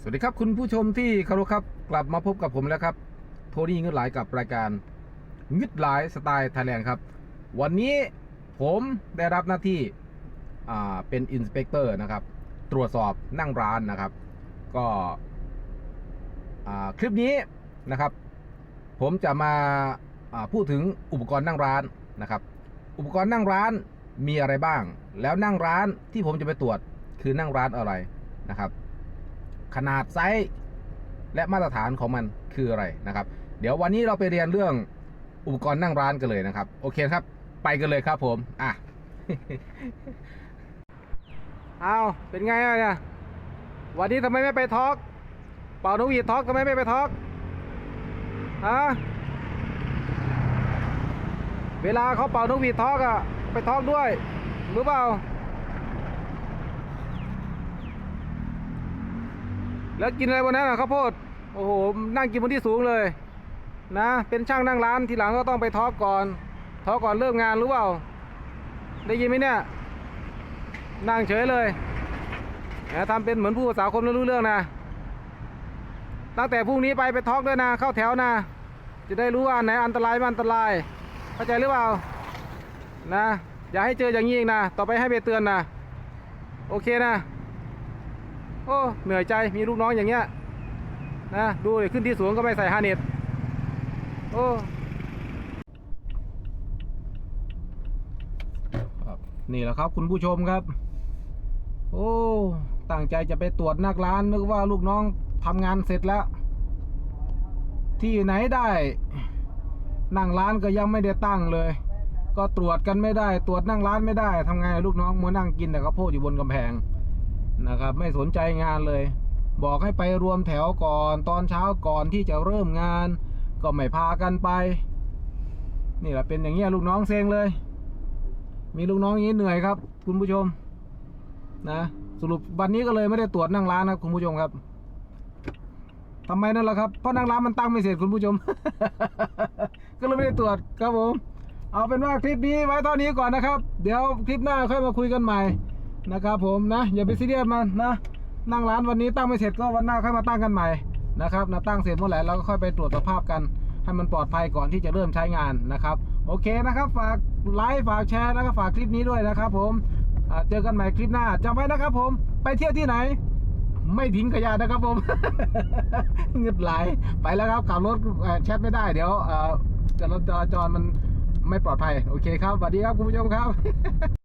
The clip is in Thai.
สวัสดีครับคุณผู้ชมที่เคารพครับกลับมาพบกับผมแล้วครับ โทนี่เงืดหลายกับรายการเงึดหลายสไตล์ไทยแลนด์ครับ วันนี้ผมได้รับหน้าที่เป็นอินสเปกเตอร์นะครับ ตรวจสอบนั่งร้านนะครับ ก็คลิปนี้นะครับ ผมจะมาาพูดถึงอุปกรณ์นั่งร้านนะครับ อุปกรณ์นั่งร้านมีอะไรบ้าง แล้วนั่งร้านที่ผมจะไปตรวจคือนั่งร้านอะไรนะครับ ขนาดไซส์และมาตรฐานของมันคืออะไรนะครับ เดี๋ยววันนี้เราไปเรียนเรื่องอุปกรณ์นั่งร้านกันเลยนะครับ โอเคครับ ไปกันเลยครับผม อะเอาเป็นไงอะเนี่ยวันนี้ทำไมไม่ไปทอกเป่านกหวีดทอกทำไมไม่ไปทอกฮะเวลาเขาเป่านกหวีดทอกอะไปทอกด้วยรู้เปล่า แล้วกินอะไรบนนั้นอะข้าวโพดโอ้โหนั่งกินบนที่สูงเลย นะ เป็นช่างนั่งร้านทีหลังก็ต้องไปทอกก่อนทอกก่อนเริ่มงานรู้เปล่า ได้ยินไหมเนี่ย นั่งเฉยเลยแหมทำเป็นเหมือนผู้ภาษาคนไม่รู้เรื่องนะ ตั้งแต่พรุ่งนี้ไปไปทอกด้วยนะ เข้าแถวนะ จะได้รู้ว่าอันไหนอันตรายไม่อันตราย เข้าใจหรือเปล่า นะ อย่าให้เจออย่างนี้อีกนะ ต่อไปให้ไปเตือนนะ โอเคนะ โอ้เหนื่อยใจมีลูกน้องอย่างเงี้ยนะดูดิขึ้นที่สูงก็ไม่ใส่ฮาเน็ตโอ้ครับนี่แหละครับคุณผู้ชมครับ โอ้ตั้งใจจะไปตรวจนักร้านนึกว่าลูกน้องทำงานเสร็จแล้ว ที่ไหนได้ นั่งร้านก็ยังไม่ได้ตั้งเลย ก็ตรวจกันไม่ได้ ตรวจนั่งร้านไม่ได้ทำไงลูกน้องมัวนั่งกินแต่ข้าวโพดอยู่บนกำแพง นะครับ ไม่สนใจงานเลย บอกให้ไปรวมแถวก่อนตอนเช้าก่อนที่จะเริ่มงาน ก็ไม่พากันไป นี่แหละเป็นอย่างเงี้ยลูกน้องเซ็งเลย มีลูกน้องอย่างนี้เหนื่อยครับ คุณผู้ชม นะสรุปวันนี้ก็เลยไม่ได้ตรวจนั่งร้านนะคุณผู้ชมครับทำไมนั่นล่ะครับเพราะนั่งร้านมันตั้งไม่เสร็จคุณผู้ชม ก็เลยไม่ได้ตรวจครับผม เอาเป็นว่าคลิปนี้ไว้เท่านี้ก่อนนะครับ เดี๋ยวคลิปหน้าค่อยมาคุยกันใหม่ นะครับผมนะอย่าไปซีเรียสมันนะนั่งร้านวันนี้ตั้งไม่เสร็จก็วันหน้าค่อยมาตั้งกันใหม่นะครับนะตั้งเสร็จเมื่อไหร่เราก็ค่อยไปตรวจสภาพกัน ให้มันปลอดภัยก่อนที่จะเริ่มใช้งานนะครับ โอเคนะครับฝากไลค์ฝากแชร์นะครับฝากคลิปนี้ด้วยนะครับผมเจอกันใหม่คลิปหน้าจำไว้นะครับผมไปเที่ยวที่ไหน ไม่ทิ้งขยะนะครับผมเงืดไหลไปแล้วครับขับรถแชทไม่ได้เดี๋ยวเอ่อจราจรมันไม่ปลอดภัย โอเคครับสวัสดีครับคุณผู้ชมครับ